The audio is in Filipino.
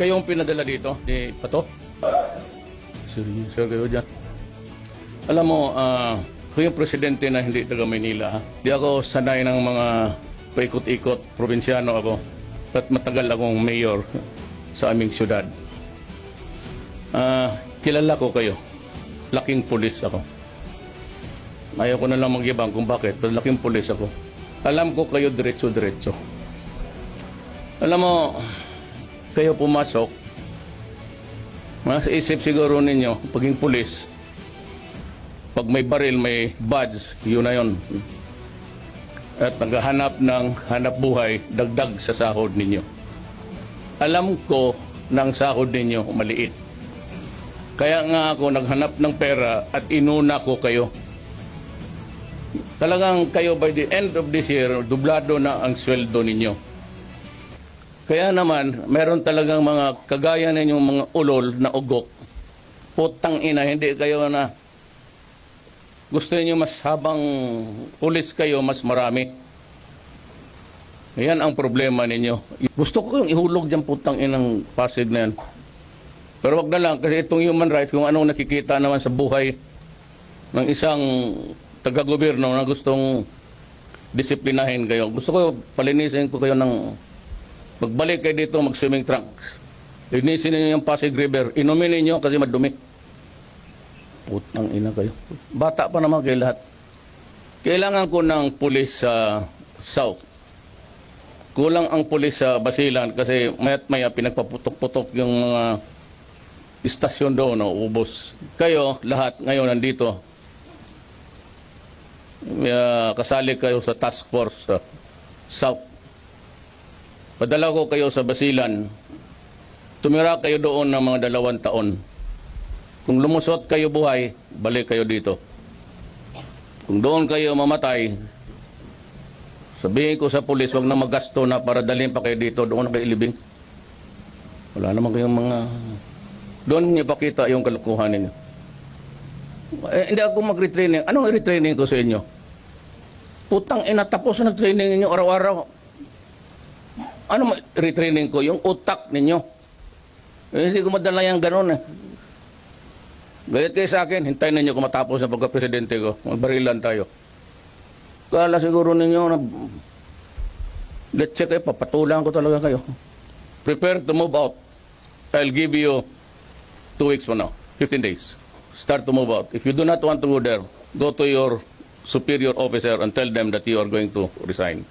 Kayong pinadala dito ni Pato? Seryoso kayo dyan. Alam mo, ah, ko yung presidente na hindi taga Maynila. Ha? Di ako sanay ng mga paikot-ikot, probinsyano ako. At matagal akong mayor sa aming syudad. Ah, kilala ko kayo. Laking pulis ako. Ayaw ko na lang magyabang kung bakit, pero laking pulis ako. Alam ko kayo diretso-diretso. Alam mo, kayo pumasok, mas isip siguro ninyo, paging pulis, pag may baril, may badge, yun na yun. At naghahanap ng hanap buhay, dagdag sa sahod ninyo. Alam ko na ang sahod ninyo maliit. Kaya nga ako naghanap ng pera at inuna ko kayo. Talagang kayo by the end of this year, dublado na ang sweldo ninyo. Kaya naman, meron talagang mga kagaya ninyong mga ulol na ugok. Putang ina, hindi kayo na gusto niyo mas habang pulis kayo, mas marami. Yan ang problema ninyo. Gusto ko yung ihulog dyan putang inang Pasig na yan. Pero wag na lang, kasi itong human rights, kung anong nakikita naman sa buhay ng isang taga-gobyerno na gustong disiplinahin kayo. Gusto ko, palinisin ko kayo ng magbalik kayo dito, mag-swimming trunks. Linisin niyo yung Pasig River. Inumin niyo kasi madumi. Putang ina kayo. Bata pa naman kayo lahat. Kailangan ko ng pulis sa South. Kulang ang pulis sa Basilan kasi mayat maya pinagpaputok-putok yung mga istasyon doon, no, ubos. Kayo, lahat ngayon nandito. Uh, kasali kayo sa task force sa South. Padala ko kayo sa Basilan. Tumira kayo doon ng mga dalawang taon. Kung lumusot kayo buhay, balik kayo dito. Kung doon kayo mamatay, sabihin ko sa pulis, wag na magasto na para dalhin pa kayo dito, doon na kayo ilibing. Wala naman kayong mga... Doon niyo pakita yung kalukuhan ninyo. Eh, hindi ako mag-retraining. Anong retraining ko sa inyo? Putang ina, tapos na training ninyo araw-araw. Ano retraining ko? Yung utak ninyo. Eh, hindi ko madala yung ganun eh. Gayat kayo sa akin, hintayin ninyo kung matapos na pagka-presidente ko. Magbarilan tayo. Kala siguro ninyo na... Let's check kayo, papatulan ko talaga kayo. Prepare to move out. I'll give you two weeks from now, 15 days. Start to move out. If you do not want to go there, go to your superior officer and tell them that you are going to resign.